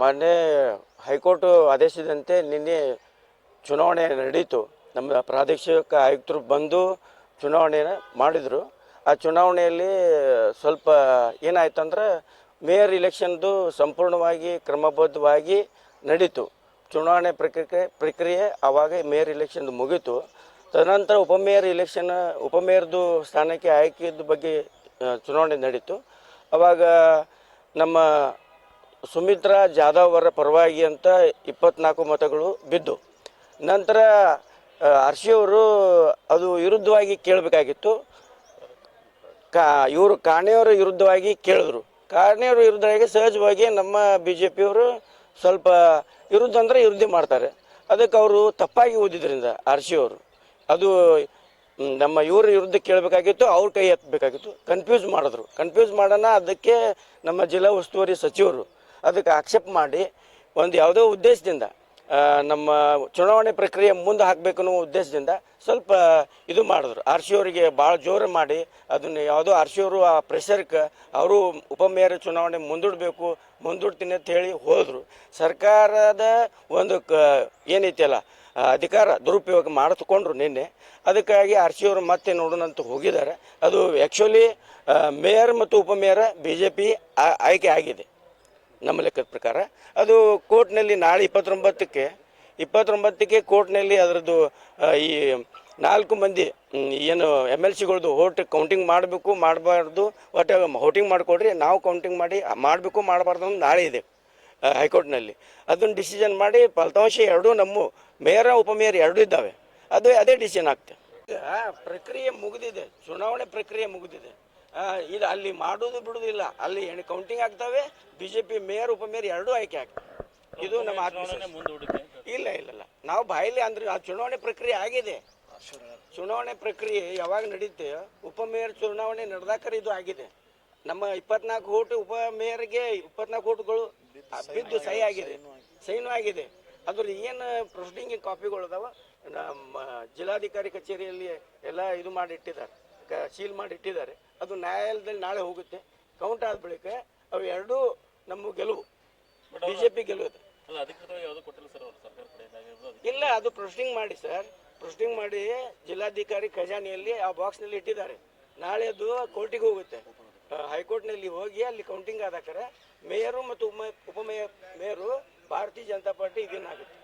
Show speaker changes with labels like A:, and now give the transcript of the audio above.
A: ಮೊನ್ನೆ ಹೈಕೋರ್ಟ್ ಆದೇಶದಂತೆ ನಿನ್ನೆ ಚುನಾವಣೆ ನಡೀತು. ನಮ್ಮ ಪ್ರಾದೇಶಿಕ ಆಯುಕ್ತರು ಬಂದು ಚುನಾವಣೆನ ಮಾಡಿದರು. ಆ ಚುನಾವಣೆಯಲ್ಲಿ ಸ್ವಲ್ಪ ಏನಾಯ್ತಂದ್ರೆ ಮೇಯರ್ ಇಲೆಕ್ಷನ್ದು ಸಂಪೂರ್ಣವಾಗಿ ಕ್ರಮಬದ್ಧವಾಗಿ ನಡೀತು. ಚುನಾವಣೆ ಪ್ರಕ್ರಿಯೆ ಪ್ರಕ್ರಿಯೆ ಆವಾಗ ಮೇಯರ್ ಇಲೆಕ್ಷನ್ ಮುಗೀತು. ತದನಂತರ ಉಪಮೇಯರ್ ಇಲೆಕ್ಷನ್ ಉಪಮೇಯರ್ದು ಸ್ಥಾನಕ್ಕೆ ಆಯ್ಕೆದ ಬಗ್ಗೆ ಚುನಾವಣೆ ನಡೀತು. ಆವಾಗ ನಮ್ಮ ಸುಮಿತ್ರಾ ಜಾಧವ್ ಅವರ ಪರವಾಗಿ ಅಂತ ಇಪ್ಪತ್ನಾಲ್ಕು ಮತಗಳು ಬಿದ್ದು, ನಂತರ ಅರ್ಷಿ ಅವರು ಅದು ವಿರುದ್ಧವಾಗಿ ಕೇಳಬೇಕಾಗಿತ್ತು. ಕಾ, ಇವರು ಕಾಣೆಯವರ ವಿರುದ್ಧವಾಗಿ ಕೇಳಿದ್ರು. ಕಾಣೆಯವರ ವಿರುದ್ಧವಾಗಿ ಸಹಜವಾಗಿ ನಮ್ಮ ಬಿ ಜೆ ಪಿಯವರು ಸ್ವಲ್ಪ ವಿರುದ್ಧ ಅಂದರೆ ವಿರುದ್ಧ ಮಾಡ್ತಾರೆ. ಅದಕ್ಕೆ ಅವರು ತಪ್ಪಾಗಿ ಓದಿದ್ರಿಂದ ಅವರು. ಅದು ನಮ್ಮ ಇವ್ರ ವಿರುದ್ಧ ಕೇಳಬೇಕಾಗಿತ್ತು, ಅವ್ರ ಕೈ ಎತ್ತಬೇಕಾಗಿತ್ತು. ಕನ್ಫ್ಯೂಸ್ ಮಾಡಿದ್ರು. ಕನ್ಫ್ಯೂಸ್ ಮಾಡೋಣ, ಅದಕ್ಕೆ ನಮ್ಮ ಜಿಲ್ಲಾ ಉಸ್ತುವಾರಿ ಸಚಿವರು ಅದಕ್ಕೆ ಆಕ್ಷೇಪ ಮಾಡಿ ಒಂದು ಯಾವುದೋ ಉದ್ದೇಶದಿಂದ ನಮ್ಮ ಚುನಾವಣೆ ಪ್ರಕ್ರಿಯೆ ಮುಂದೆ ಹಾಕಬೇಕು ಅನ್ನೋ ಉದ್ದೇಶದಿಂದ ಸ್ವಲ್ಪ ಇದು ಮಾಡಿದ್ರು. ಆರ್ ಸಿ ಅವರಿಗೆ ಭಾಳ ಜೋರು ಮಾಡಿ ಅದನ್ನು ಯಾವುದೋ ಆರ್ ಸಿ ಅವರು ಆ ಪ್ರೆಷರ್ಗೆ ಅವರು ಉಪಮೇಯರ್ ಚುನಾವಣೆ ಮುಂದೂಡಬೇಕು, ಮುಂದೂಡ್ತೀನಿ ಅಂತ ಹೇಳಿ ಹೋದರು. ಸರ್ಕಾರದ ಒಂದು ಕ ಏನೈತಿಯಲ್ಲ ಅಧಿಕಾರ ದುರುಪಯೋಗ ಮಾಡಿಸ್ಕೊಂಡ್ರು ನಿನ್ನೆ. ಅದಕ್ಕಾಗಿ ಆರ್ ಸಿ ಅವರು ಮತ್ತೆ ನೋಡೋಣಂತ ಹೋಗಿದ್ದಾರೆ. ಅದು ಆ್ಯಕ್ಚುಲಿ ಮೇಯರ್ ಮತ್ತು ಉಪಮೇಯರ್ ಬಿ ಜೆ ಪಿ ಆಯ್ಕೆ ಆಗಿದೆ. ನಮ್ಮ ಲೆಕ್ಕದ ಪ್ರಕಾರ. ಅದು ಕೋರ್ಟ್ನಲ್ಲಿ ನಾಳೆ ಇಪ್ಪತ್ತೊಂಬತ್ತಕ್ಕೆ ಇಪ್ಪತ್ತೊಂಬತ್ತಕ್ಕೆ ಕೋರ್ಟ್ನಲ್ಲಿ ಅದರದ್ದು ಈ ನಾಲ್ಕು ಮಂದಿ ಏನು ಎಂ ಎಲ್ ಸಿಗಳದ್ದು ಹೋಟ್ ಕೌಂಟಿಂಗ್ ಮಾಡಬೇಕು, ಮಾಡಬಾರ್ದು ಒಟ್ಟು ಹೋಟಿಂಗ್ ಮಾಡಿಕೊಡ್ರಿ, ನಾವು ಕೌಂಟಿಂಗ್ ಮಾಡಿ, ಮಾಡಬೇಕು, ಮಾಡಬಾರ್ದು ಅಂತ ನಾಳೆ ಇದೆ ಹೈಕೋರ್ಟ್ನಲ್ಲಿ. ಅದನ್ನು ಡಿಸಿಷನ್ ಮಾಡಿ, ಫಲಿತಾಂಶ ಎರಡೂ ನಮ್ಮ ಮೇಯರ ಉಪಮೇಯರ್ ಎರಡೂ ಇದ್ದಾವೆ. ಅದು ಅದೇ ಡಿಸಿಷನ್ ಆಗ್ತದೆ. ಪ್ರಕ್ರಿಯೆ ಮುಗಿದಿದೆ, ಚುನಾವಣೆ ಪ್ರಕ್ರಿಯೆ ಮುಗಿದಿದೆ. ಇದು ಅಲ್ಲಿ ಮಾಡೋದು ಬಿಡುವುದಿಲ್ಲ ಅಲ್ಲಿ ಏನು ಕೌಂಟಿಂಗ್ ಆಗ್ತವೆ ಬಿ ಜೆ ಪಿ ಮೇಯರ್ ಉಪಮೇಯರ್ ಎರಡೂ ಆಯ್ಕೆ ಆಗ್ತವೆ. ಇದು ನಮ್ಮ ಆತ್ಮವಿಶ್ವಾಸ ಇಲ್ಲ ಇಲ್ಲ ಇಲ್ಲ. ನಾವು ಬಾಯಲ್ಲಿ ಅಂದ್ರೆ ಆ ಚುನಾವಣೆ ಪ್ರಕ್ರಿಯೆ ಆಗಿದೆ. ಚುನಾವಣೆ ಪ್ರಕ್ರಿಯೆ ಯಾವಾಗ ನಡೀತೆ ಉಪಮೇಯರ್ ಚುನಾವಣೆ ನಡೆದಾಕರ ಇದು ಆಗಿದೆ. ನಮ್ಮ ಇಪ್ಪತ್ನಾಲ್ಕು ಓಟು ಉಪಮೇಯರ್ಗೆ ಇಪ್ಪತ್ನಾಲ್ಕು ಓಟುಗಳು ಬಿದ್ದು ಸಹಿ ಆಗಿದೆ. ಸೈನು ಆಗಿದೆ. ಅದ್ರ ಏನು ಪ್ರೊಸೀಡಿಂಗ್ ಕಾಪಿಗಳು ಅದಾವ? ನಮ್ಮ ಜಿಲ್ಲಾಧಿಕಾರಿ ಕಚೇರಿಯಲ್ಲಿ ಎಲ್ಲ ಇದು ಮಾಡಿ ಇಟ್ಟಿದ್ದಾರೆ ಕ- ಸೀಲ್ ಮಾಡಿ ಇಟ್ಟಿದ್ದಾರೆ. ಅದು ನ್ಯಾಯಾಲಯದಲ್ಲಿ ನಾಳೆ ಹೋಗುತ್ತೆ. ಕೌಂಟ್ ಆದ ಬಳಿಕ ಅವು ಎರಡೂ ನಮ್ಮ ಗೆಲುವು. ಬಿ ಜೆ ಪಿ ಗೆಲುವು ಇಲ್ಲ ಅದು ಪ್ರೊಸ್ಟಿಂಗ್ ಮಾಡಿ ಸರ್. ಪ್ರೊಸ್ಟಿಂಗ್ ಮಾಡಿ ಜಿಲ್ಲಾಧಿಕಾರಿ ಖಜಾನೆಯಲ್ಲಿ ಆ ಬಾಕ್ಸ್ನಲ್ಲಿ ಇಟ್ಟಿದ್ದಾರೆ. ನಾಳೆ ಅದು ಕೋರ್ಟಿಗೆ ಹೋಗುತ್ತೆ. ಹೈಕೋರ್ಟ್ನಲ್ಲಿ ಹೋಗಿ ಅಲ್ಲಿ ಕೌಂಟಿಂಗ್ ಆದಾಕರೆ ಮೇಯರು ಮತ್ತು ಉಪ ಉಪಮೇಯರ್ ಮೇಯರು ಭಾರತೀಯ ಜನತಾ ಪಾರ್ಟಿ ಇದನ್ನಾಗುತ್ತೆ.